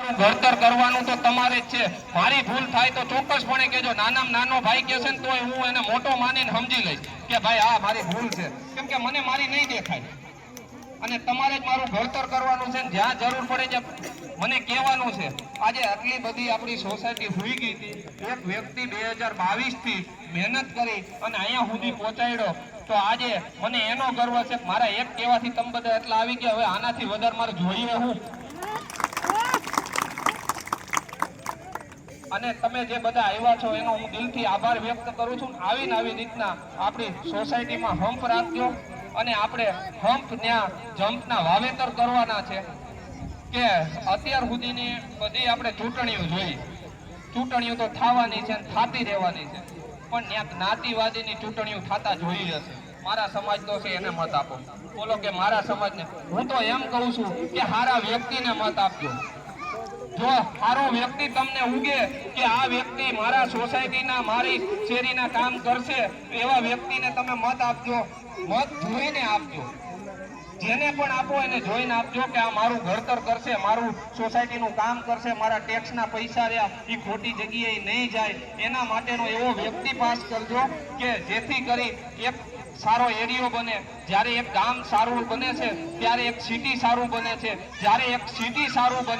ઘડતર કરવાનું તો તમારે જ છે. મારી ભૂલ થાય તો ચોક્કસપણે કહેજો. નાનામાં નાનો ભાઈ કહેશે ને તોય હું એને મોટો માનીને સમજી લઈશ કે ભાઈ આ મારી ભૂલ છે. કેમ કે મને મારી નહીં દેખાય. અને તમારે જ મારું ઘડતર કરવાનું છે જ્યાં જરૂર પડે છે મને કહેવાનું છે. આજે આટલી બધી આપણી સોસાયટી ભૂઈ ગઈ હતી. એક વ્યક્તિ બે હજાર બાવીસથી મહેનત કરી અને અહીંયા સુધી પહોંચાડ્યો. તો આજે મને એનો ગર્વ છે મારા એક કહેવાથી તમે બધા એટલા આવી ગયા. હવે આનાથી વધારે મારે જોઈએ હું અને તમે જે બધા આવ્યા છો, એનો હું દિલથી આભાર વ્યક્ત કરું છું. આવી આવી રીતના આપણી સોસાયટીમાં હમ્પ રાખજો અને આપણે હમ્પ ત્યાં જમ્પના વાવેતર કરવાના છે કે અત્યાર સુધીની બધી આપણે ચૂંટણીઓ જોઈ. ચૂંટણીઓ તો થવાની છે અને થાતી રહેવાની છે, પણ ત્યાં જ્ઞાતિવાદીની ચૂંટણીઓ થતા જોઈ હશે. મારા સમાજ તો છે એને મત આપો. બોલો કે મારા સમાજને. હું તો એમ કહું છું કે હારા વ્યક્તિને મત આપજો. જો સારો વ્યક્તિ તમને ઉગે કે આ વ્યક્તિ મારા સોસાયટીના મારી શેરીના કામ કરશે એવા વ્યક્તિને તમે મત આપજો. મત જોઈને આપજો. જેને પણ આપો એને જોઈને આપજો કે આ મારું ઘડતર કરશે, મારું સોસાયટીનું કામ કરશે, મારા ટેક્સના પૈસા રહ્યા એ ખોટી જગ્યાએ નહીં જાય. એના માટેનો એવો વ્યક્તિ પાસ કરજો કે જેથી કરી એક સારો એરિયો બને. જ્યારે એક ગામ સારું બને છે, ત્યારે એક સિટી સારું બને છે. જ્યારે એક સિટી સારું બને